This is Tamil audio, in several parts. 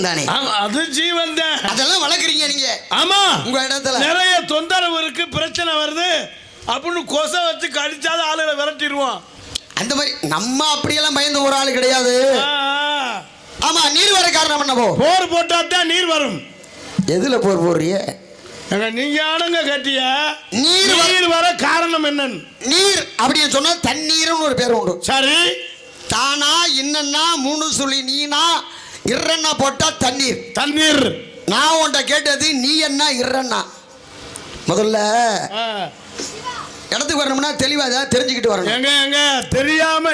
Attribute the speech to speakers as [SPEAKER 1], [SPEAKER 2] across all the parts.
[SPEAKER 1] தானே?
[SPEAKER 2] அது ஜீவன் தான்.
[SPEAKER 1] அதெல்லாம் வளர்க்குறீங்க நீங்க.
[SPEAKER 2] ஆமா
[SPEAKER 1] உங்க இடத்துல.
[SPEAKER 2] நிறைய தொந்தரவு இருக்கு பிரச்சனை வருது. அப்படின்னு கொச வச்சு கடிச்சாலும் ஆளுகளை விரட்டிடுவோம்.
[SPEAKER 1] அந்த மாதிரி நம்ம அப்படியெல்லாம் பயந்த ஒரு ஆள் கிடையாது. ஆமா நீர் வர காரணம் என்னவோ
[SPEAKER 2] போர் போட்டா தான் நீர் வரும்.
[SPEAKER 1] எதுல போர் போடுறிய
[SPEAKER 2] நீங்க ஆணுங்க கட்டிய.
[SPEAKER 1] நீர்
[SPEAKER 2] நீர் வர காரணம் என்னன்னு.
[SPEAKER 1] நீர் அப்படின்னு சொன்னா தண்ணீர்னு ஒரு பேர் உண்டு.
[SPEAKER 2] சரி.
[SPEAKER 1] தானா இன்னன்னா மூணு சுழி நீனா இறன்னா போட்டா தண்ணீர்.
[SPEAKER 2] தண்ணீர்.
[SPEAKER 1] நான் உன்கிட்ட கேட்டது நீ என்ன இறன்னா? முதல்ல. இடத்துக்கு வரணும்னா தெளிவா ஏதாவது தெரிஞ்சுக்கிட்டு வரணும்.
[SPEAKER 2] எங்க எங்க? தெரியாம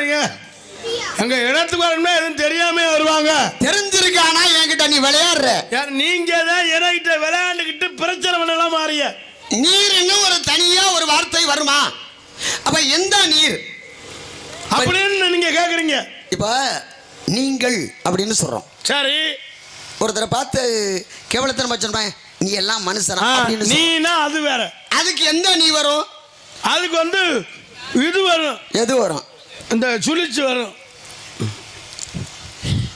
[SPEAKER 2] எங்க? இடத்துக்கு வரணும்னா எதுவும் தெரியாம வருவாங்க.
[SPEAKER 1] தெரிஞ்சிருக்கானா என்கிட்ட நீ விளையாடுற.
[SPEAKER 2] யார் நீங்க தான் இறைகிட்ட விளையாண்டுக்கிட்டு பிரச்சனை பண்ணலாம் மாறிய.
[SPEAKER 1] நீர் என்ன ஒரு தனியா ஒரு வார்த்தை வருமா? அப்ப எந்த நீர்?
[SPEAKER 2] அப்படின்னு நீங்க கேக்குறீங்க.
[SPEAKER 1] இப்ப நீங்கள் அப்படின்னு சொல்றோம்.
[SPEAKER 2] சரி.
[SPEAKER 1] ஒருத்தரை பார்த்து கேவலத்தனம் வச்சிருப்பேன் நீ எல்லாம் மனுஷனா? அப்படின்னு.
[SPEAKER 2] நீனா அது வேற.
[SPEAKER 1] அதுக்கு எந்த நீ வரும்?
[SPEAKER 2] அதுக்கு வந்து இது வரும்.
[SPEAKER 1] எது வரும்?
[SPEAKER 2] இந்த சுழிச்சு வரும்.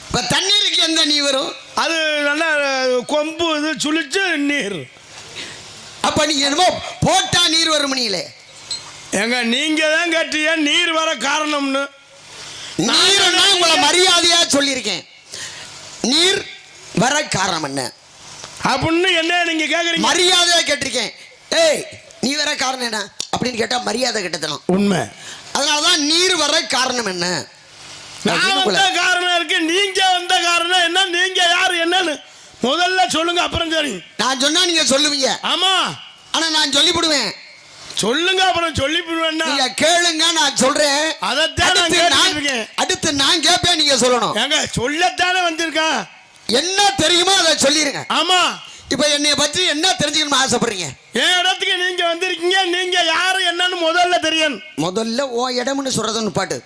[SPEAKER 1] இப்ப தண்ணீருக்கு எந்த நீ வரும்?
[SPEAKER 2] அது நல்லா கொம்பு இது சுழிச்சு நீர்.
[SPEAKER 1] அப்ப நீ என்னமோ போட்டா நீர் வரும் நீங்களே.
[SPEAKER 2] எங்க நீங்க தான் கட்டிய நீர் வர காரணம்னு.
[SPEAKER 1] நீர்னா உங்களை மரியாதையா சொல்லியிருக்கேன். நீர் வர காரணம் என்ன?
[SPEAKER 2] அப்படின்னு என்ன நீங்க கேக்குறீங்க?
[SPEAKER 1] மரியாதையா கேட்டிருக்கேன். ஏய் நீ வர காரணம் என்ன? அப்படின்னு கேட்டா மரியாதை கிட்டத்தனம்
[SPEAKER 2] உண்மை.
[SPEAKER 1] அதனாலதான் நீர் வர காரணம் என்ன?
[SPEAKER 2] காரணம் இருக்கு நீங்க வந்த காரணம் என்ன நீங்க யாரு என்னன்னு முதல்ல சொல்லுங்க அப்புறம் சரி.
[SPEAKER 1] நான் சொன்னா நீங்க சொல்லுவீங்க.
[SPEAKER 2] ஆமா.
[SPEAKER 1] ஆனா நான் சொல்லிவிடுவேன்.
[SPEAKER 2] சொல்லுங்க அப்புறம் சொல்லி
[SPEAKER 1] நீங்க கேளுங்க நான் சொல்றேன்.
[SPEAKER 2] அதைத்தான் நான்
[SPEAKER 1] அடுத்து நான்
[SPEAKER 2] இருக்கேன்.
[SPEAKER 1] அடுத்து நான் கேட்பேன் நீங்க சொல்லணும்.
[SPEAKER 2] ஏங்க சொல்லத்தானே வந்திருக்கான்
[SPEAKER 1] என்ன தெரியுமோ அதை சொல்லிருங்க.
[SPEAKER 2] ஆமா.
[SPEAKER 1] இப்ப என்னைய பற்றி என்ன தெரிஞ்சுக்கணும்னு ஆசைப்படுறீங்க?
[SPEAKER 2] என் இடத்துக்கு நீங்க வந்திருக்கீங்க நீங்க யாரு என்னன்னு முதல்ல தெரியும்.
[SPEAKER 1] முதல்ல ஓ இடம்னு சொல்றதுன்னு பாட்டு.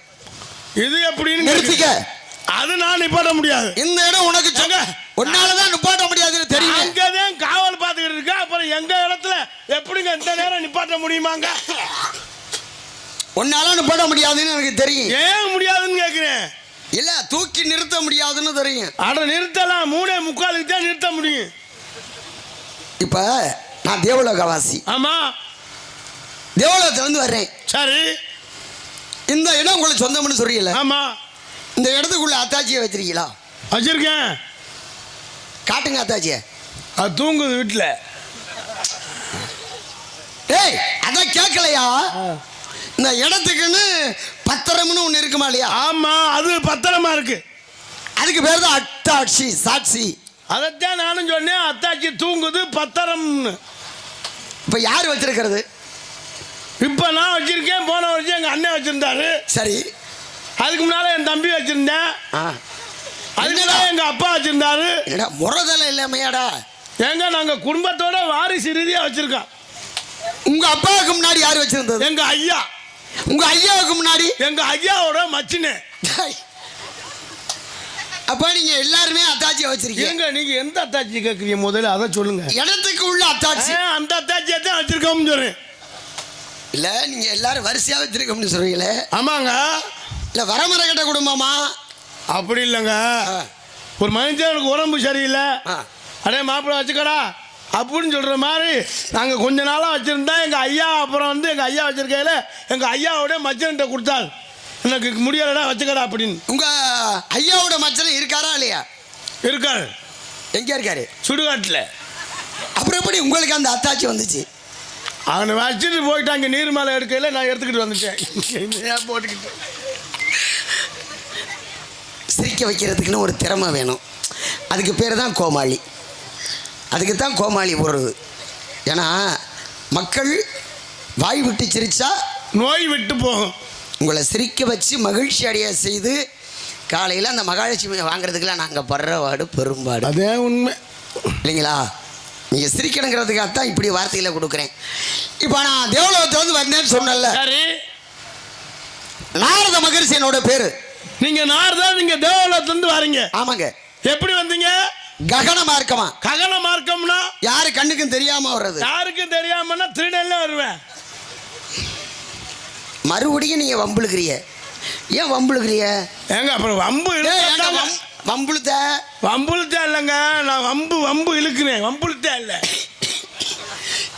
[SPEAKER 2] இது எப்படின்னு
[SPEAKER 1] நிறுத்திக்க.
[SPEAKER 2] அது நான் நிப்பாட்ட முடியாது.
[SPEAKER 1] இந்த இடம் உனக்கு சொ-
[SPEAKER 2] எங்க?
[SPEAKER 1] உன்னாலதான் நிப்பாட்ட முடியாதுன்னு தெரியும்
[SPEAKER 2] அங்கதான் காவல் பார்த்துக்கிட்டு இருக்கா அப்புறம் எங்க இடத்துல எப்படிங்க இந்த நிப்பாட்ட முடியுமாங்க?
[SPEAKER 1] உன்னால நிப்பாட்ட முடியாதுன்னு எனக்கு தெரியும்.
[SPEAKER 2] ஏன் முடியாதுன்னு கேக்குறேன்
[SPEAKER 1] இல்ல தூக்கி நிறுத்த முடியாதுன்னு தெரியும்.
[SPEAKER 2] அட நிறுத்தலாம் மூணே முக்காலுக்கு தான் நிறுத்த முடியும்.
[SPEAKER 1] இப்ப நான் தேவலோகவாசி.
[SPEAKER 2] ஆமா.
[SPEAKER 1] தேவலோகத்துல இருந்து வர்றேன்.
[SPEAKER 2] சரி.
[SPEAKER 1] இந்த இடம் உங்களுக்கு சொந்தம்னு சொல்றீங்களா
[SPEAKER 2] ஆமா.
[SPEAKER 1] இந்த இடத்துக்குள்ள அத்தாச்சியை வச்சிருக்கீங்களா?
[SPEAKER 2] வச்சிருக்கேன்.
[SPEAKER 1] காட்டுங்க அத்தாச்சியை.
[SPEAKER 2] அது தூங்குது வீட்டுல
[SPEAKER 1] அதான் கேட்கலையா இந்த இடத்துக்குன்னு பத்திரம்னு ஒன்று இருக்குமா இல்லையா?
[SPEAKER 2] ஆமா அது பத்திரமா இருக்கு.
[SPEAKER 1] அதுக்கு பேர் தான் அத்தாட்சி சாட்சி.
[SPEAKER 2] அதைத்தான் நானும் சொன்னேன் அத்தாச்சி தூங்குது பத்திரம்னு.
[SPEAKER 1] இப்போ யார் வச்சிருக்கிறது?
[SPEAKER 2] இப்ப நான் வச்சிருக்கேன் போன வருஷம் எங்க அண்ணன் வச்சிருந்தாரு.
[SPEAKER 1] சரி.
[SPEAKER 2] அதுக்கு முன்னால என் தம்பி வச்சிருந்தேன்.
[SPEAKER 1] ஆ.
[SPEAKER 2] அதுக்கு முன்னால எங்க அப்பா வச்சிருந்தாரு.
[SPEAKER 1] முறதலை இல்லாமையாடா
[SPEAKER 2] எங்க நாங்க குடும்பத்தோட வாரிசு ரீதியா வச்சிருக்கோம்.
[SPEAKER 1] உங்க அப்பாவுக்கு முன்னாடி யார் வச்சிருந்தது?
[SPEAKER 2] எங்க ஐயா.
[SPEAKER 1] உங்க ஐயாவுக்கு முன்னாடி?
[SPEAKER 2] எங்க ஐயாவோட மச்சினே.
[SPEAKER 1] அப்ப நீங்க எல்லாருமே அத்தாச்சியை வச்சிருக்கீங்க.
[SPEAKER 2] எங்க நீங்க எந்த அத்தாச்சி கேக்குறீங்க முதல்ல? அதை சொல்லுங்க.
[SPEAKER 1] இடத்துக்கு உள்ள அத்தாச்சி.
[SPEAKER 2] அந்த அத்தாச்சியை தான் வச்சிருக்கோம்னு சொல்றேன்
[SPEAKER 1] இல்ல நீங்க எல்லாரும் வரிசையா வச்சிருக்கோம்னு சொல்றீங்களே.
[SPEAKER 2] ஆமாங்க.
[SPEAKER 1] இல்ல வரமர கட்ட குடும்பமா?
[SPEAKER 2] அப்படி இல்லைங்க. ஒரு மனுஷனுக்கு உடம்பு சரியில்லை. அடே மாப்பிள்ளை வச்சுக்கடா. அப்படின்னு சொல்கிற மாதிரி நாங்கள் கொஞ்ச நாளாக வச்சுருந்தா எங்கள் ஐயா அப்புறம் வந்து எங்கள் ஐயா வச்சுருக்கையில எங்கள் ஐயாவோட மச்சன்கிட்ட கொடுத்தாள். எனக்கு முடியலடா வச்சுக்கடா அப்படின்னு.
[SPEAKER 1] உங்க ஐயாவோட மச்சன் இருக்காரா இல்லையா?
[SPEAKER 2] இருக்காரு.
[SPEAKER 1] எங்க இருக்காரு?
[SPEAKER 2] சுடுகாட்டில்.
[SPEAKER 1] அப்புறம் எப்படி உங்களுக்கு அந்த அத்தாச்சி வந்துச்சு?
[SPEAKER 2] அவனை வச்சுட்டு போயிட்டாங்க நீர் மேலே எடுக்கையில் நான் எடுத்துக்கிட்டு வந்துட்டேன். போட்டுக்கிட்டு.
[SPEAKER 1] சிரிக்க வைக்கிறதுக்குன்னு ஒரு திறமை வேணும். அதுக்கு பேர் தான் கோமாளி. அதுக்கு தான் கோமாளி போடுறது ஏன்னா மக்கள் வாய் விட்டு சிரிச்சா
[SPEAKER 2] நோய் விட்டு போகும்.
[SPEAKER 1] உங்களை சிரிக்க வச்சு மகிழ்ச்சி அடைய செய்து காலையில் அந்த மகாலட்சுமியை வாங்குறதுக்கெல்லாம் நாங்கள் படுற வாடு பெரும்பாடு.
[SPEAKER 2] அதே உண்மை.
[SPEAKER 1] இல்லைங்களா? நீங்கள் சிரிக்கணுங்கிறதுக்காக தான் இப்படி வார்த்தைகளை கொடுக்குறேன். இப்போ நான் தேவலோகத்தை வந்து வந்தேன்னு சொன்னேன்ல.
[SPEAKER 2] சரி
[SPEAKER 1] நாரத மகரிஷி என்னோட பேர்.
[SPEAKER 2] நீங்கள் நார் தான் நீங்கள் தேவாலயத்துலேருந்து வரீங்க.
[SPEAKER 1] ஆமாங்க.
[SPEAKER 2] எப்படி வந்தீங்க?
[SPEAKER 1] ககன மார்க்கமா?
[SPEAKER 2] ககன மார்க்கம்னா?
[SPEAKER 1] யாரு கண்ணுக்கும் தெரியாம வர்றது?
[SPEAKER 2] யாருக்கும் தெரியாமன்னா திருடல்ல வருவேன்.
[SPEAKER 1] மறுபடியும் நீங்க வம்புழுக்கிறிய ஏன் வம்புழுக்கிறிய
[SPEAKER 2] ஏங்க அப்புறம் வம்பு
[SPEAKER 1] வம்புழுத்த?
[SPEAKER 2] வம்புழுத்தே இல்லைங்க நான் வம்பு வம்பு இழுக்கிறேன். வம்புழுத்தே இல்லை.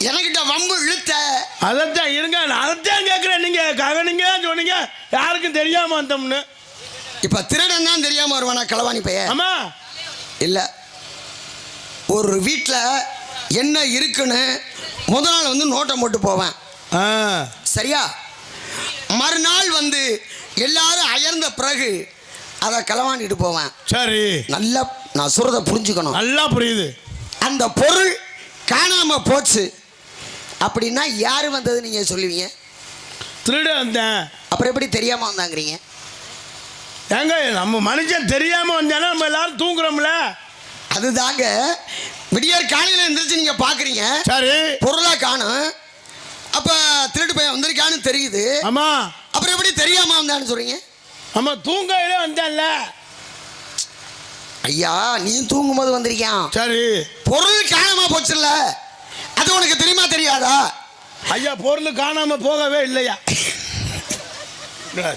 [SPEAKER 1] எனக்கிட்ட வம்பு இழுத்த?
[SPEAKER 2] அதைத்தான் இருங்க நான் அதைத்தான் கேட்குறேன் நீங்கள் கவனிங்க சொன்னீங்க யாருக்கும் தெரியாம வந்தோம்னு.
[SPEAKER 1] இப்ப திருடன் தான் தெரியாம வருவானா களவாணி பையன்?
[SPEAKER 2] ஆமா.
[SPEAKER 1] இல்ல. ஒரு வீட்டில் என்ன இருக்குன்னு முத நாள் வந்து நோட்டை போட்டு போவேன். சரியா? மறுநாள் வந்து எல்லாரும் அயர்ந்த பிறகு அதை களவாண்டிட்டு போவேன்.
[SPEAKER 2] சரி.
[SPEAKER 1] நல்லா நான் சொல்றத புரிஞ்சுக்கணும்.
[SPEAKER 2] நல்லா புரியுது.
[SPEAKER 1] அந்த பொருள் காணாம போச்சு. அப்படின்னா யார் வந்தது நீங்க சொல்லுவீங்க?
[SPEAKER 2] திருட வந்தேன்.
[SPEAKER 1] அப்புறம் எப்படி தெரியாம வந்தாங்கிறீங்க?
[SPEAKER 2] ஏங்க நம்ம மனுஷன் தெரியாம வந்தானா நம்ம எல்லாரும் தூங்குறோம்ல?
[SPEAKER 1] அதுதாங்க விடியற் காலையில் எந்திரிச்சு நீங்க பாக்குறீங்க.
[SPEAKER 2] சரி.
[SPEAKER 1] பொருளா காணும். அப்ப திருட்டு பையன் வந்திருக்கான்னு தெரியுது.
[SPEAKER 2] ஆமா.
[SPEAKER 1] அப்புறம் எப்படி தெரியாம வந்தான்னு சொல்றீங்க?
[SPEAKER 2] நம்ம தூங்கையிலே வந்தேன்ல.
[SPEAKER 1] ஐயா நீ தூங்கும்போது வந்திருக்கியான்
[SPEAKER 2] சரி.
[SPEAKER 1] பொருள் காணாம போச்சுல்ல. அது உனக்கு தெரியுமா தெரியாதா?
[SPEAKER 2] ஐயா பொருள் காணாம போகவே இல்லையா?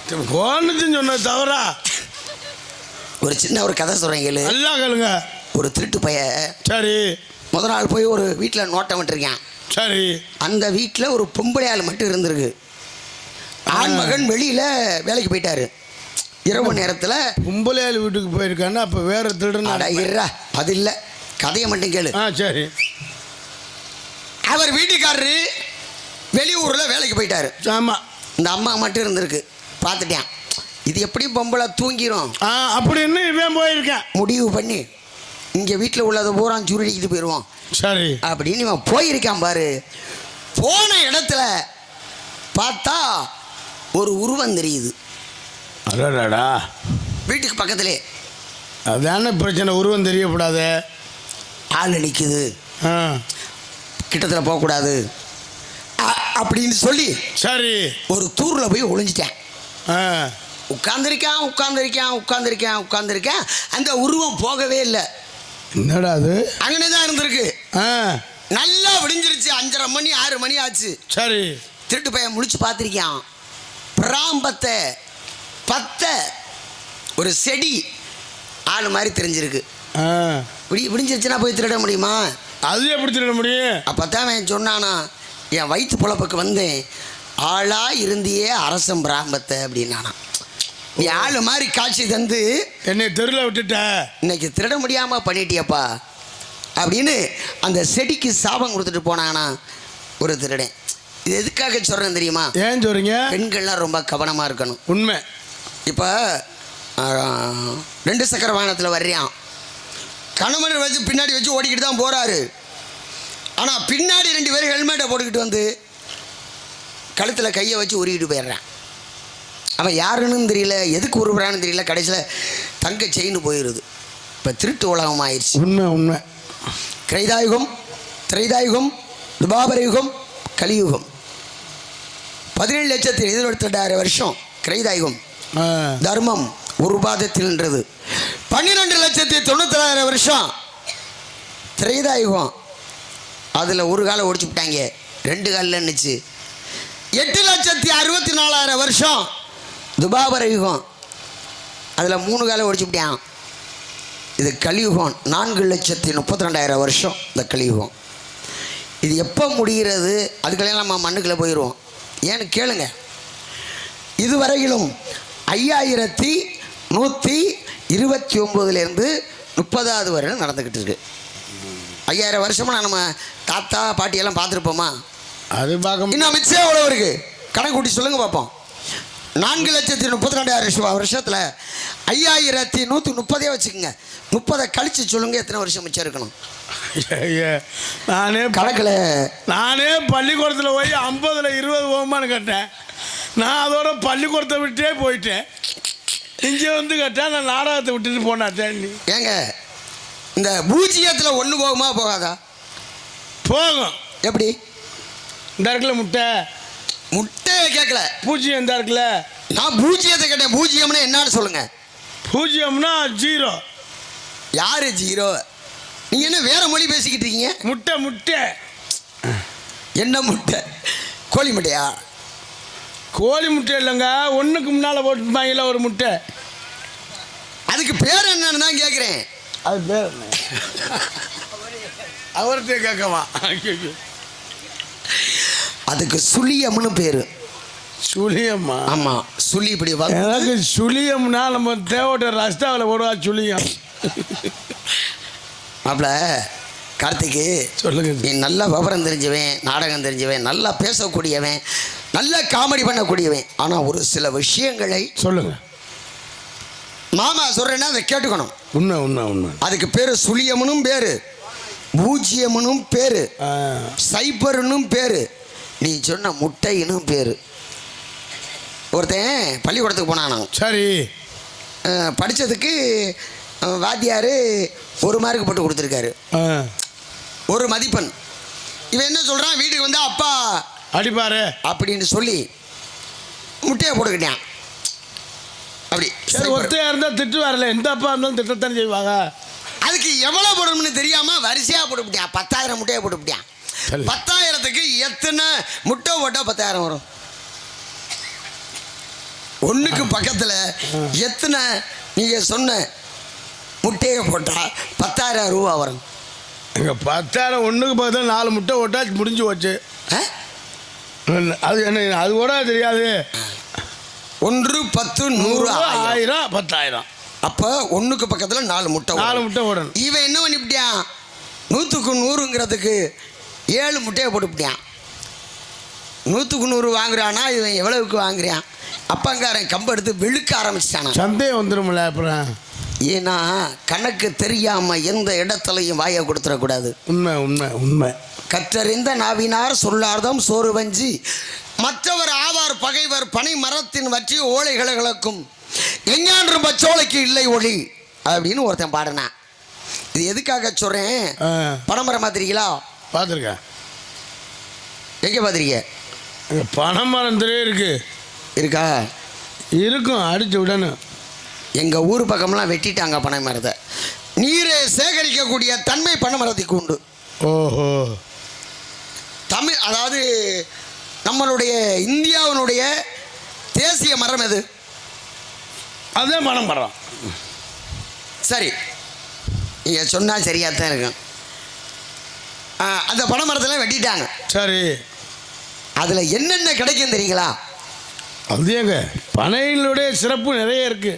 [SPEAKER 2] போனதுன்னு சொன்னது தவறா.
[SPEAKER 1] ஒரு சின்ன ஒரு கதை சொல்றேன் கேளு.
[SPEAKER 2] நல்லா கேளுங்க.
[SPEAKER 1] ஒரு திருட்டு பையன்
[SPEAKER 2] சரி.
[SPEAKER 1] முத நாள் போய் ஒரு வீட்டில் நோட்டம் விட்டுருக்கான்.
[SPEAKER 2] சரி.
[SPEAKER 1] அந்த வீட்டில் ஒரு பொம்பளை ஆள் மட்டும் இருந்திருக்கு. ஆண் மகன் வெளியில் வேலைக்கு போயிட்டாரு. இரவு நேரத்தில்
[SPEAKER 2] கும்பலையாள் வீட்டுக்கு போயிருக்கான்னு அப்போ வேற திருடன்
[SPEAKER 1] அது இல்லை கதையை மட்டும் கேளு.
[SPEAKER 2] ஆ சரி.
[SPEAKER 1] அவர் வீட்டுக்காரரு வெளியூரில் வேலைக்கு போயிட்டாரு.
[SPEAKER 2] ஆமா.
[SPEAKER 1] இந்த அம்மா மட்டும் இருந்திருக்கு. பார்த்துட்டேன். இது எப்படி பொம்பளை தூங்கிரும்.
[SPEAKER 2] ஆ அப்படின்னு இவன் போயிருக்கேன்.
[SPEAKER 1] முடிவு பண்ணி. இங்கே வீட்டில் உள்ளதை பூரா சுருடிக்கிட்டு போயிடுவோம்
[SPEAKER 2] சரி.
[SPEAKER 1] அப்படின்னு இவன் போயிருக்கான் பாரு. போன இடத்துல பார்த்தா ஒரு உருவம் தெரியுது.
[SPEAKER 2] அடடா
[SPEAKER 1] வீட்டுக்கு பக்கத்திலே.
[SPEAKER 2] அதான பிரச்சனை உருவம் தெரியக்கூடாது
[SPEAKER 1] ஆள் நிற்குது கிட்டத்தில் போகக்கூடாது. அப்படின்னு சொல்லி
[SPEAKER 2] சரி.
[SPEAKER 1] ஒரு தூரில் போய் ஒளிஞ்சிட்டேன். உட்காந்துருக்கான் உட்காந்துருக்கான் உட்காந்துருக்கான் உட்காந்துருக்கேன் அந்த உருவம் போகவே இல்லை.
[SPEAKER 2] என்னடா அது?
[SPEAKER 1] அங்கனே தான் இருந்திருக்கு.
[SPEAKER 2] ஆ.
[SPEAKER 1] நல்லா விடிஞ்சிருச்சு. அஞ்சரை மணி ஆறு மணி ஆச்சு.
[SPEAKER 2] சரி.
[SPEAKER 1] திருட்டு பையன் முழிச்சு பார்த்துருக்கான். பிராம்பத்தை பத்த ஒரு செடி ஆள் மாதிரி தெரிஞ்சிருக்கு. விடி விடிஞ்சிருச்சுன்னா போய் திருட முடியுமா?
[SPEAKER 2] அது எப்படி திருட முடியும்?
[SPEAKER 1] அப்போ தான் சொன்னானா என் வயிற்று பொழப்புக்கு வந்தேன் ஆளா இருந்தியே அரசம் பிராம்பத்தை அப்படின்னானா நீ ஆள் மாதிரி காட்சி தந்து
[SPEAKER 2] என்னை தெருவில் விட்டுட்ட.
[SPEAKER 1] இன்னைக்கு திருட முடியாமல் பண்ணிட்டியப்பா. அப்படின்னு அந்த செடிக்கு சாபம் கொடுத்துட்டு போனானா ஒரு திருடன். இது எதுக்காக சொல்கிறேன் தெரியுமா?
[SPEAKER 2] ஏன் சொல்றீங்க?
[SPEAKER 1] பெண்கள்லாம் ரொம்ப கவனமாக இருக்கணும்.
[SPEAKER 2] உண்மை.
[SPEAKER 1] இப்போ ரெண்டு சக்கர வாகனத்தில் வர்றியான் கணவன் வச்சு பின்னாடி வச்சு ஓடிக்கிட்டு தான் போகிறாரு ஆனால் பின்னாடி ரெண்டு பேரும் ஹெல்மெட்டை போட்டுக்கிட்டு வந்து கழுத்தில் கையை வச்சு உருகிட்டு போயிடுறான். அவன் யாருன்னு தெரியல எதுக்கு உருவுறான்னு தெரியல கடைசியில் தங்க செயின் போயிடுது இப்போ திருட்டு உலகம் ஆயிடுச்சு
[SPEAKER 2] உண்மை உண்மை.
[SPEAKER 1] கிரைதாயுகம் திரைதாயுகம் துபாபரயுகம் கலியுகம். பதினேழு லட்சத்தி இருபத்தெட்டாயிரம் வருஷம் கிரைதாயுகம். தர்மம் ஒரு பாதத்தில் நின்றது. பன்னிரெண்டு லட்சத்தி தொண்ணூத்தேழாயிரம் வருஷம் திரைதாயுகம். அதில் ஒரு காலை ஒடிச்சு விட்டாங்க. ரெண்டு காலில் இருந்துச்சு எட்டு லட்சத்தி அறுபத்தி நாலாயிரம் வருஷம் துபாபர யுகம். அதில் மூணு காலை ஒடிச்சு விட்டான். இது கலியுகம் நான்கு லட்சத்தி முப்பத்தி ரெண்டாயிரம் வருஷம் இந்த கலியுகம் இது எப்போ முடிகிறது? அதுக்கெல்லாம் நம்ம மண்ணுக்குள்ளே போயிடுவோம் ஏன்னு கேளுங்க. இதுவரையிலும் ஐயாயிரத்தி நூற்றி இருபத்தி ஒம்போதுலேருந்து முப்பதாவது வருடம் நடந்துக்கிட்டு இருக்கு. ஐயாயிரம் வருஷமா நம்ம தாத்தா பாட்டியெல்லாம் பார்த்துருப்போமா?
[SPEAKER 2] அது பார்க்க
[SPEAKER 1] இன்னும் மிச்சம் எவ்வளோ இருக்கு? கணக்கு கூட்டி சொல்லுங்க பார்ப்போம் நான்கு லட்சத்தி முப்பத்தி ரெண்டாயிரம் வருஷத்தில் ஐயாயிரத்தி நூற்றி முப்பதே வச்சுக்கோங்க. முப்பதை கழிச்சு சொல்லுங்க எத்தனை வருஷம் மிச்சம் இருக்கணும்?
[SPEAKER 2] நானே
[SPEAKER 1] கணக்கில்
[SPEAKER 2] நானே பள்ளிக்கூடத்தில் போய் ஐம்பதுல இருபது போகுமான்னு கேட்டேன். நான் அதோட பள்ளிக்கூடத்தை விட்டே போயிட்டேன். இங்கே வந்து கேட்டேன் நான் நாடகத்தை விட்டுட்டு போனாட்டேன்
[SPEAKER 1] ஏங்க இந்த பூஜ்ஜியத்தில் ஒன்று போகுமா போகாதா?
[SPEAKER 2] போகும்.
[SPEAKER 1] எப்படி?
[SPEAKER 2] இந்த இருக்குல்ல முட்டை.
[SPEAKER 1] முட்டையை கேட்கல.
[SPEAKER 2] பூஜ்ஜியம் இந்த இருக்குல்ல?
[SPEAKER 1] நான் பூஜ்ஜியத்தை கேட்டேன். பூஜ்ஜியம்னா என்னன்னு சொல்லுங்க.
[SPEAKER 2] பூஜ்ஜியம்னா ஜீரோ.
[SPEAKER 1] யாரு ஜீரோ? நீங்க என்ன வேற மொழி பேசிக்கிட்டு இருக்கீங்க?
[SPEAKER 2] முட்டை முட்டை.
[SPEAKER 1] என்ன முட்டை? கோழி முட்டையா?
[SPEAKER 2] கோழி முட்டை இல்லைங்க. ஒன்றுக்கு முன்னால் போட்டுருப்பாங்கல்ல ஒரு முட்டை.
[SPEAKER 1] அதுக்கு பேர் என்னன்னு தான் கேட்குறேன்
[SPEAKER 2] அது பேர் என்ன? அவர்கிட்ட கேட்கவா.
[SPEAKER 1] அதுக்கு சுழியம்னு பேர்.
[SPEAKER 2] சுழியம்மா.
[SPEAKER 1] ஆமாம் சுழி இப்படி
[SPEAKER 2] எனக்கு சுழியம்னா நம்ம தேவட்ட ரஸ்தாவில் போடுவா சுழியம்.
[SPEAKER 1] மாப்பிள கார்த்திக்கு
[SPEAKER 2] சொல்லுங்க.
[SPEAKER 1] நீ நல்ல விவரம் தெரிஞ்சவன் நாடகம் தெரிஞ்சவன் நல்லா பேசக்கூடியவன் நல்ல காமெடி பண்ணக்கூடியவன். ஆனால் ஒரு சில விஷயங்களை
[SPEAKER 2] சொல்லுங்க.
[SPEAKER 1] மாமா சொல்கிறேன்னா அதை கேட்டுக்கணும்.
[SPEAKER 2] உண்மை உண்மை உண்மை.
[SPEAKER 1] அதுக்கு பேர் சுழியம்னும் பேர். பூஜ்ஜியம்னும் பேர். சைபர்னும் பேர். நீ சொன்ன முட்டைனும் பேர். ஒருத்தன் பள்ளிக்கூடத்துக்கு போனானாம்.
[SPEAKER 2] சரி.
[SPEAKER 1] அஹ், வாத்தியார் ஒரு மார்க் போட்டு கொடுத்துருக்காரு. ஒரு மதிப்பெண். இவன் என்ன சொல்கிறான் வீட்டுக்கு வந்து அப்பா
[SPEAKER 2] அடிப்பாரு.
[SPEAKER 1] அப்படின்னு சொல்லி முட்டையை போட்டுக்கிட்டான். அப்படி.
[SPEAKER 2] சரி. ஒத்தையா இருந்தா திட்டு வரல. எந்த அப்பா இருந்தாலும் திட்டத்தானே செய்வாங்க?
[SPEAKER 1] அதுக்கு எவ்வளோ போடணும்னு தெரியாம வரிசையாக போட்டுவிட்டான் பத்தாயிரம் முட்டையை போட்டுவிட்டான். பத்தாயிரத்துக்கு எத்தனை முட்டை போட்டால் பத்தாயிரம் வரும்? ஒன்றுக்கு பக்கத்தில் எத்தனை நீங்கள் சொன்ன முட்டையை போட்டால் பத்தாயிரம் ரூபா வரும்.
[SPEAKER 2] எங்க பத்தாயிரம் ஒண்ணுக்கு பக்கத்தில் நாலு முட்டை ஓட்டா முடிஞ்சு போச்சு? அது என்ன அது கூட தெரியாது.
[SPEAKER 1] ஒன்று பத்து நூறு ஆயிரம்.
[SPEAKER 2] பத்தாயிரம்.
[SPEAKER 1] அப்போ ஒன்றுக்கு பக்கத்தில் நாலு முட்டை
[SPEAKER 2] நாலு. முட்டை ஓடணும்
[SPEAKER 1] இவன் என்ன பண்ணிவிட்டியான் நூற்றுக்கு நூறுங்கிறதுக்கு ஏழு முட்டையை போட்டுவிட்டியான் நூற்றுக்கு நூறு வாங்குறானா இவன் எவ்வளவுக்கு வாங்குறான்? அப்பங்காரன் கம்பு எடுத்து வெளுக்க ஆரம்பிச்சிட்டானா.
[SPEAKER 2] சந்தேகம் வந்துருமில்ல அப்புறம்.
[SPEAKER 1] ஏன்னா கணக்கு தெரியாம எந்த இடத்துலையும் வாயை கொடுத்துடக்கூடாது.
[SPEAKER 2] உண்மை உண்மை உண்மை.
[SPEAKER 1] கற்றறிந்த நாவினார் சொல்லார்தம் சோறு வஞ்சி. மற்றவர் ஆவார் பகைவர் பனை மரத்தின் வற்றி ஓலைகளுக்கும் எஞ்ஞான்று பச்சோலைக்கு இல்லை ஒளி அப்படின்னு ஒருத்தன் பாடினான் இது எதுக்காக சொல்றேன்?
[SPEAKER 2] ஆ.
[SPEAKER 1] பணமரம் பார்த்துருக்கீங்களா?
[SPEAKER 2] பார்த்துருக்கேன்.
[SPEAKER 1] எங்கே பார்த்துருக்கீங்க?
[SPEAKER 2] இங்கே பணம் மரம் தெரிய இருக்கு.
[SPEAKER 1] இருக்கா?
[SPEAKER 2] இருக்கும் அடிச்சு விடணும்.
[SPEAKER 1] எங்கள் ஊர் பக்கம்லாம் வெட்டிட்டாங்க பனை மரத்தை நீரை சேகரிக்கக்கூடிய தன்மை பனை மரத்துக்கு உண்டு.
[SPEAKER 2] ஓஹோ.
[SPEAKER 1] தமிழ் அதாவது நம்மளுடைய இந்தியாவினுடைய தேசிய மரம் எது?
[SPEAKER 2] அதே பணம் மரம்.
[SPEAKER 1] சரி. நீங்கள் சொன்னால் சரியாக தான் இருக்கும் அந்த பனை மரத்தெல்லாம் வெட்டிட்டாங்க.
[SPEAKER 2] சரி.
[SPEAKER 1] அதில் என்னென்ன கிடைக்கும் தெரியுங்களா?
[SPEAKER 2] அது எங்க பனையினுடைய சிறப்பு நிறைய இருக்கு.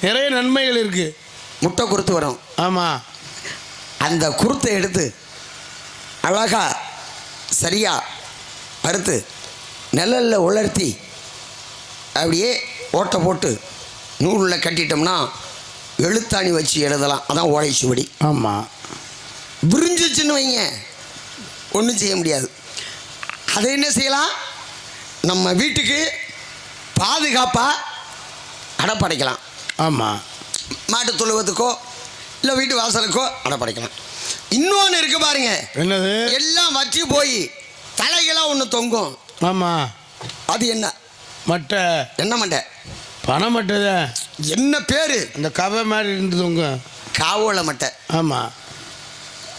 [SPEAKER 2] நிறைய நன்மைகள் இருக்கு.
[SPEAKER 1] முட்டை குருத்து வரும்.
[SPEAKER 2] ஆமாம்
[SPEAKER 1] அந்த குருத்தை எடுத்து அழகா சரியா அறுத்து நிழல்ல உலர்த்தி அப்படியே ஓட்டை போட்டு நூலில் கட்டிட்டோம்னா எழுத்தாணி வச்சு எழுதலாம். அதான் ஓலைச்சுவடி.
[SPEAKER 2] ஆமாம்
[SPEAKER 1] விரிஞ்சிச்சுன்னு வைங்க. ஒன்றும் செய்ய முடியாது. அதை என்ன செய்யலாம்? நம்ம வீட்டுக்கு பாதுகாப்பாக அடைப்படைக்கலாம்
[SPEAKER 2] ஆமாம்
[SPEAKER 1] மாட்டு தொழுவத்துக்கோ இல்லை வீட்டு வாசலுக்கோ அடைப்படைக்கலாம் இன்னொன்று இருக்கு பாருங்க.
[SPEAKER 2] என்னது?
[SPEAKER 1] எல்லாம் வச்சு போய் தலைகளாக ஒன்று தொங்கும்.
[SPEAKER 2] ஆமாம்
[SPEAKER 1] அது என்ன?
[SPEAKER 2] மட்டை.
[SPEAKER 1] என்ன மண்டை
[SPEAKER 2] பணம் மட்டை
[SPEAKER 1] என்ன பேர்?
[SPEAKER 2] இந்த கவை மாதிரி இருந்தது உங்க
[SPEAKER 1] காவோல மட்டை.
[SPEAKER 2] ஆமாம்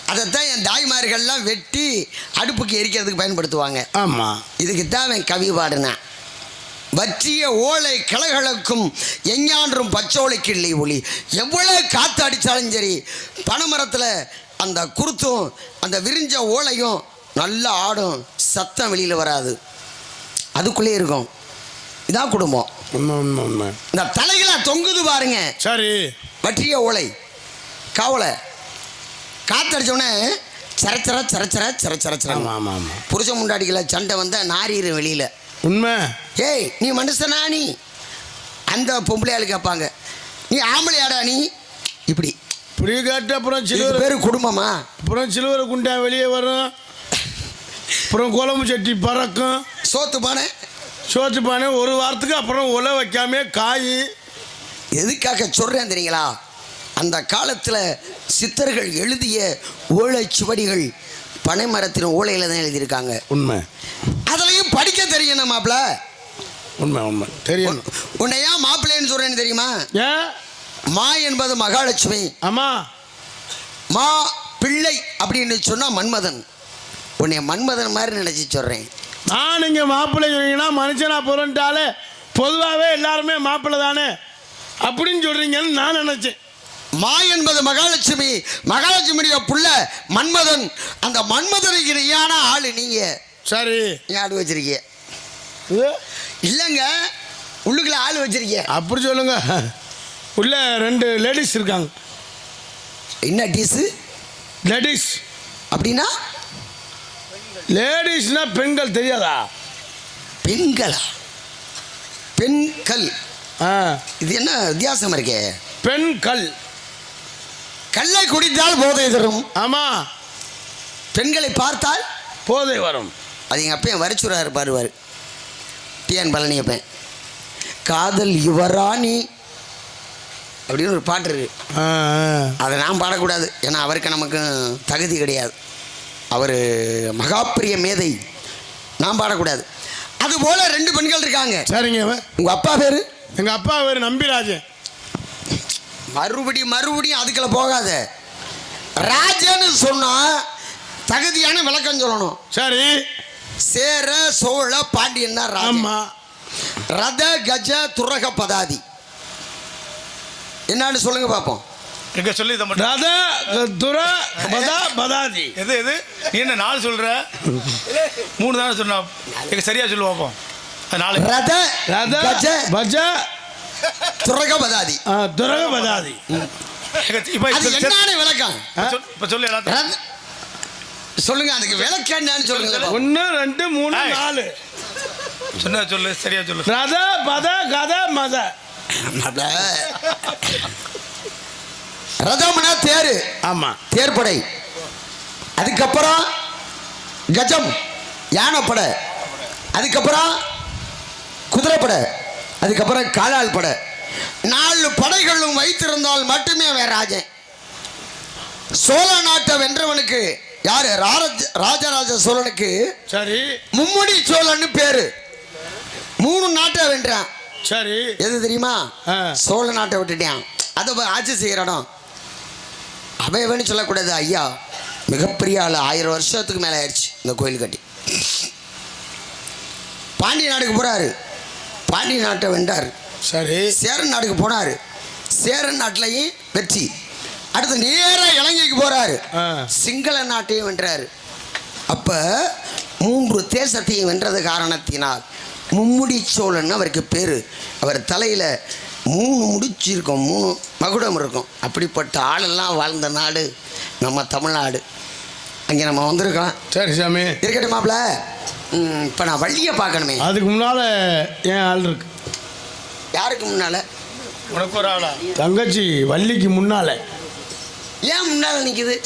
[SPEAKER 1] அதைத்தான் என் தாய்மார்கள்லாம் வெட்டி அடுப்புக்கு எரிக்கிறதுக்கு பயன்படுத்துவாங்க.
[SPEAKER 2] ஆமாம்
[SPEAKER 1] இதுக்கு தான் அவன் கவி பாடினான் வற்றிய ஓலை கிளைகளுக்கும் எஞ்ஞான்றும் பச்சோலைக்கு இல்லை ஒளி. எவ்வளோ காற்று அடித்தாலும் சரி பனைமரத்தில் அந்த குருத்தும் அந்த விரிஞ்ச ஓலையும் நல்லா ஆடும் சத்தம் வெளியில் வராது. அதுக்குள்ளே இருக்கும். இதான் குடும்பம். இந்த தலைகளை தொங்குது பாருங்க.
[SPEAKER 2] சரி.
[SPEAKER 1] வற்றிய ஓலை காவலை. காத்தடிச்சோடனே சரச்சர சரச்சர சரச்சர
[SPEAKER 2] ஆமாம் ஆமாம் ஆமாம்
[SPEAKER 1] புருஷன் முண்டாடிக்கல சண்டை வந்தால் நாரிரு வெளியில்.
[SPEAKER 2] உண்மை.
[SPEAKER 1] ஏய் நீ மனுஷனா நீ? அந்த பொம்பளையாளு கேட்பாங்க நீ ஆம்பளையாடா நீ? இப்படி.
[SPEAKER 2] இப்படி கேட்டு அப்புறம் சிலுவர்
[SPEAKER 1] பேர் குடும்பமா?
[SPEAKER 2] அப்புறம் சிலுவர் குண்டா வெளியே வரும் அப்புறம் குழம்பு சட்டி பறக்கும்.
[SPEAKER 1] சோத்து பானை?
[SPEAKER 2] சோத்து பானை ஒரு வாரத்துக்கு அப்புறம் உலை வைக்காம காய்.
[SPEAKER 1] எதுக்காக சொல்கிறேன் தெரியுங்களா? அந்த காலத்தில் சித்தர்கள் எழுதிய ஓலைச்சுவடிகள் பனைமரத்தின் ஓலையில் தான் எழுதியிருக்காங்க.
[SPEAKER 2] உண்மை.
[SPEAKER 1] அதுலேயும் படிக்க தெரியணும் மாப்பிள்ள
[SPEAKER 2] உண்மை உண்மை. தெரியும்
[SPEAKER 1] உன்னை ஏன் மாப்பிள்ளைன்னு சொல்கிறேன்னு தெரியுமா?
[SPEAKER 2] ஏன்
[SPEAKER 1] மா என்பது மகாலட்சுமி.
[SPEAKER 2] ஆமாம்
[SPEAKER 1] மா பிள்ளை அப்படின்னு சொன்னால் மன்மதன். உன்னை மன்மதன் மாதிரி நினச்சி சொல்கிறேன்
[SPEAKER 2] நான் நீங்கள் மாப்பிள்ளை சொன்னீங்கன்னா மனுஷனா பிறந்துட்டாலே பொதுவாகவே எல்லாருமே மாப்பிள்ளை தானே. அப்படின்னு சொல்றீங்கன்னு நான் நினைச்சேன்.
[SPEAKER 1] மா என்பது மகாலட்சுமி. மகாலட்சுமியுடைய புள்ள மன்மதன். அந்த மன்மதனுக்கு இணையான ஆளு நீங்க.
[SPEAKER 2] சரி.
[SPEAKER 1] ஆள் வச்சிருக்கீங்க. இல்லைங்க உள்ளுக்குள்ள ஆள் வச்சிருக்கீங்க.
[SPEAKER 2] அப்படி சொல்லுங்க. உள்ள ரெண்டு லேடிஸ் இருக்காங்க.
[SPEAKER 1] என்ன டீஸு?
[SPEAKER 2] லேடிஸ்.
[SPEAKER 1] அப்படின்னா?
[SPEAKER 2] லேடிஸ்னா பெண்கள் தெரியாதா?
[SPEAKER 1] பெண்களா? பெண்கள்.
[SPEAKER 2] ஆ.
[SPEAKER 1] இது என்ன வித்தியாசம் இருக்கே?
[SPEAKER 2] பெண்கள்.
[SPEAKER 1] கல்லை குடித்தால் போதை தரும்.
[SPEAKER 2] ஆமா.
[SPEAKER 1] பெண்களை பார்த்தால்
[SPEAKER 2] போதை வரும்.
[SPEAKER 1] அது எங்கள் அப்பையன் வரிச்சுராரு பாருவார் டிஎன் பழனியப்பன் காதல் யுவராணி அப்படின்னு ஒரு பாட்டு இருக்கு. அதை நான் பாடக்கூடாது. ஏன்னா அவருக்கு நமக்கு தகுதி கிடையாது. அவர் மகாப்பிரிய மேதை. நான் பாடக்கூடாது. அதுபோல ரெண்டு பெண்கள் இருக்காங்க.
[SPEAKER 2] சரிங்க.
[SPEAKER 1] உங்கள் அப்பா பேர்?
[SPEAKER 2] எங்க அப்பா பேர் நம்பிராஜன்.
[SPEAKER 1] மறுபடியும் மறுபடியும் அதுக்குள்ள போகாத. ராஜன்னு சொன்னா தகுதியான விளக்கம் சொல்லணும்.
[SPEAKER 2] சரி.
[SPEAKER 1] சேர சோழ பாண்டியன்
[SPEAKER 2] ஆமா.
[SPEAKER 1] ரத கஜ துரக பதாதி. என்னன்னு சொல்லுங்க பார்ப்போம்
[SPEAKER 3] எங்க சொல்லி
[SPEAKER 2] ரத துர பதா பதாதி.
[SPEAKER 3] எது எது? நீ என்ன நாலு சொல்ற? மூணு தானே சொன்னா சரியா சொல்லு பார்ப்போம் அது நாலு.
[SPEAKER 1] ரத
[SPEAKER 2] ரத
[SPEAKER 1] கஜ
[SPEAKER 2] பஜ
[SPEAKER 1] துரக பதாதி
[SPEAKER 2] ஆ, துரக பதாதி
[SPEAKER 3] எங்க இப்ப
[SPEAKER 1] அது
[SPEAKER 3] இப்ப சொல்லு.
[SPEAKER 1] என்னன்னு விளக்கம்?
[SPEAKER 3] இப்ப சொல்லு.
[SPEAKER 1] சொல்லுங்க அதுக்கு விளக்கம் என்னன்னு சொல்லுங்க
[SPEAKER 2] ஒன்று ரெண்டு மூணு. நாலு.
[SPEAKER 3] சொன்னா சொல்லு சரியா சொல்லு.
[SPEAKER 2] ரத பத கத மத.
[SPEAKER 1] ரதம்னா தேரு.
[SPEAKER 2] ஆமா.
[SPEAKER 1] தேர்ப்படை அதுக்கப்புறம் கஜம் யானைப்படை. அதுக்கப்புறம் குதிரைப்படை. அதுக்கப்புறம் காலாள் படை. நாலு படைகளும் வைத்திருந்தால் மட்டுமே அவன் ராஜன். சோழ நாட்டை வென்றவனுக்கு யாரு? ராஜ ராஜராஜ சோழனுக்கு
[SPEAKER 2] சரி.
[SPEAKER 1] மும்முடி சோழன்னு பேரு. மூணு நாட்டை வென்றான்.
[SPEAKER 2] சரி.
[SPEAKER 1] எது தெரியுமா. சோழ நாட்டை விட்டுட்டான். அதை ஆட்சி செய்கிற இடம். அவையவன்னு சொல்லக்கூடாது ஐயா. மிகப்பெரிய ஆள். ஆயிரம் வருஷத்துக்கு மேலே ஆயிடுச்சு இந்த கோயில் கட்டி. பாண்டிய நாட்டுக்கு போறாரு. பாண்டிய நாட்டை வென்றார்.
[SPEAKER 2] சரி.
[SPEAKER 1] சேரன் நாட்டுக்கு போனார். சேரன் நாட்டிலையும் வெற்றி. அடுத்து நேராக இலங்கைக்கு போறாரு.
[SPEAKER 2] ஆ.
[SPEAKER 1] சிங்கள நாட்டையும் வென்றாரு. அப்ப மூன்று தேசத்தையும் வென்றது காரணத்தினால் மும்முடி சோழன் அவருக்கு பேரு. அவர் தலையில மூணு முடிச்சு இருக்கும் மூணு மகுடம் இருக்கும். அப்படிப்பட்ட ஆளெல்லாம் வாழ்ந்த நாடு நம்ம தமிழ்நாடு. அங்கே நம்ம வந்திருக்கோம்
[SPEAKER 2] சரி சாமி.
[SPEAKER 1] இருக்கட்டும் மாப்பிள. இப்போ நான் வள்ளியை பார்க்கணுமே.
[SPEAKER 2] அதுக்கு முன்னால என் ஆள் இருக்கு.
[SPEAKER 1] யாருக்கு முன்னால?
[SPEAKER 3] உனக்கு ஒரு ஆளா?
[SPEAKER 2] தங்கச்சி வள்ளிக்கு முன்னால.
[SPEAKER 1] ஏன் முன்னால் நிற்கிது